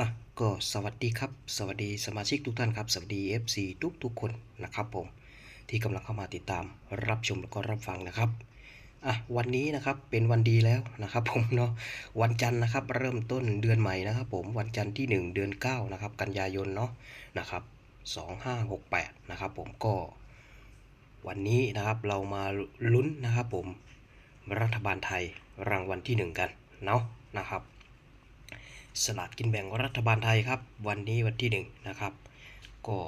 อะก็สวัสดีครับ สวัสดีสมาชิกทุกท่านครับ สวัสดี FC ทุกทุกๆคนนะครับผมที่กำลังเข้ามาติดตามรับชมแล้วก็รับฟังนะครับอะวันนี้นะครับเป็นวันดีแล้วนะครับผมเนาะวันจันทร์นะครับเริ่มต้นเดือนใหม่นะครับผมวันจันทร์ที่ 1 เดือน9นะครับกันยายนเนาะนะครับ2568นะครับผมก็วันนี้นะครับเรามาลุ้นนะครับผมรัฐบาลไทยรางวัลที่หนึ่งกันเนาะนะครับ สลากกินแบ่งรัฐบาลไทยครับ วันนี้วันที่หนึ่งนะครับ ก็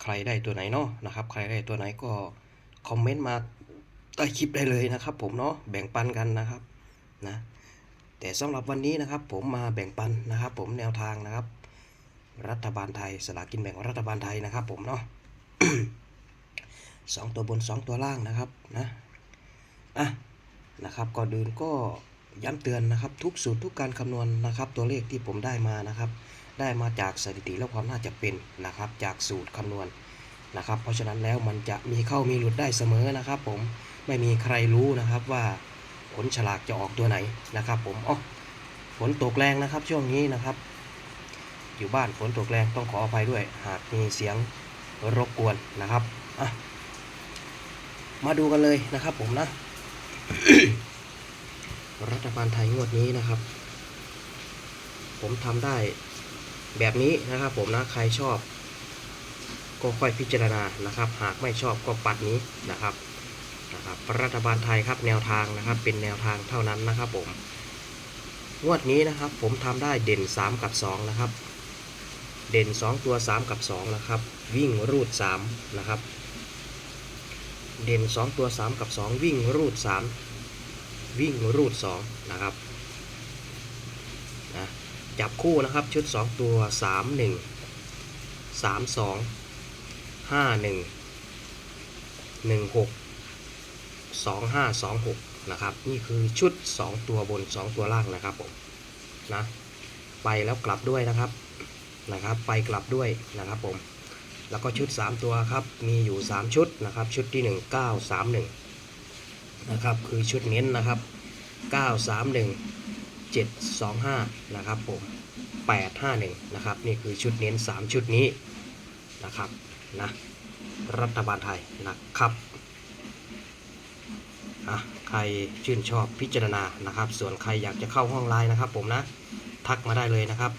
ใครได้ตัวไหนเนาะนะครับ ใครได้ตัวไหนก็คอมเมนต์มาใต้คลิปได้เลยนะครับ ผมเนาะแบ่งปันกันนะครับนะแต่สำหรับวันนี้นะครับ ผมมาแบ่งปันนะครับ ผมแนวทางนะครับ รัฐบาลไทยสลากกินแบ่งรัฐบาลไทยนะครับ ผมเนาะสองตัวบนสองตัวล่างนะครับนะอะนะครับก่อนอื่นก็ ย้ำเตือนนะครับ ทุกสูตรทุกการคำนวณนะครับ ตัวเลขที่ผมได้มานะครับ ได้มาจากสถิติและความน่าจะเป็นนะครับ จากสูตรคำนวณนะครับ เพราะฉะนั้นแล้วมันจะมีเข้ามีหลุดได้เสมอนะครับ ผมไม่มีใครรู้นะครับว่าผลฉลากจะออกตัวไหนนะครับ ผมอ๋อฝนตกแรงนะครับช่วงนี้นะครับ อยู่บ้านฝนตกแรงต้องขออภัยด้วย หากมีเสียงรบกวนนะครับมาดูกันเลยนะครับผมนะ รัฐบาลไทยงวดนี้นะครับ ผมทำได้แบบนี้นะครับ ผมนะใครชอบ ก็ค่อยพิจารณานะครับ หากไม่ชอบก็ปัดนี้นะครับนะครับรัฐบาลไทยครับแนวทางนะครับ เป็นแนวทางเท่านั้นนะครับ ผมงวดนี้นะครับ ผมทำได้เด่น 3 กับ 2 นะครับ เด่น 2 ตัว 3 กับ 2 นะครับ วิ่งรูด 3 นะครับ เด่น 2 ตัว 3 กับ 2 วิ่งรูด 3 วิ่งรูด2นะครับนะจับคู่นะครับชุด 2 ตัว 3 1 3 2 5 1 1 6 2 5 2 6นะครับนี่คือชุด 2 ตัวบน 2 ตัวล่างนะครับผมนะไปแล้วกลับด้วยนะครับนะครับไปกลับด้วยนะครับผมแล้วก็ชุด 3 ตัวครับมีอยู่ 3 ชุดนะครับชุดที่ 1 9 3 1 นะครับ คือชุดเน้นนะครับ 9 3 1 7 2 5 นะครับผม 8 5 1 นะครับ นี่คือชุดเน้น 3 ชุดนี้นะครับนะรัฐบาลไทยนะครับอะใครชื่นชอบพิจารณานะครับ ส่วนใครอยากจะเข้าห้องไลน์นะครับ ผมนะ ทักมาได้เลยนะครับ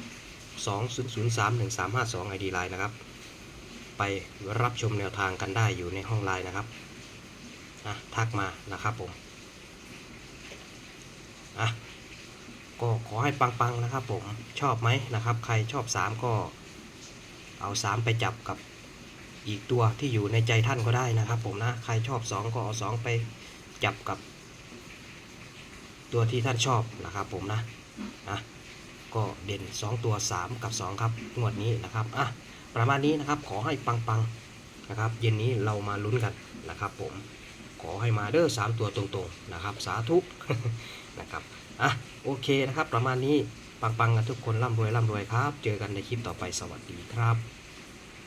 20031352 ID ไลน์นะครับ ไปรับชมแนวทางกันได้อยู่ในห้องไลน์นะครับะทักมานะครับผมอะก็ขอให้ปังๆนะครับผมชอบไหมนะครับ ใครชอบ 3 ก็เอา 3 ไปจับกับอีกตัวที่อยู่ในใจท่านก็ได้นะครับผมนะ ใครชอบ 2 ก็เอา 2 ไปจับกับ ตัวที่ท่านชอบนะครับผมนะอะก็เด่น 2 ตัว 3 กับ 2 ครับงวดนี้นะครับอะประมาณนี้นะครับขอให้ปังๆนะครับ เย็นนี้เรามาลุ้นกันนะครับผม ขอให้มาเด้อสามตัวตรงๆนะครับ สาธุนะครับอะโอเคนะครับ ประมาณนี้ปังๆกันทุกคนร่ำรวยร่ำรวยครับ เจอกันในคลิปต่อไปสวัสดีครับ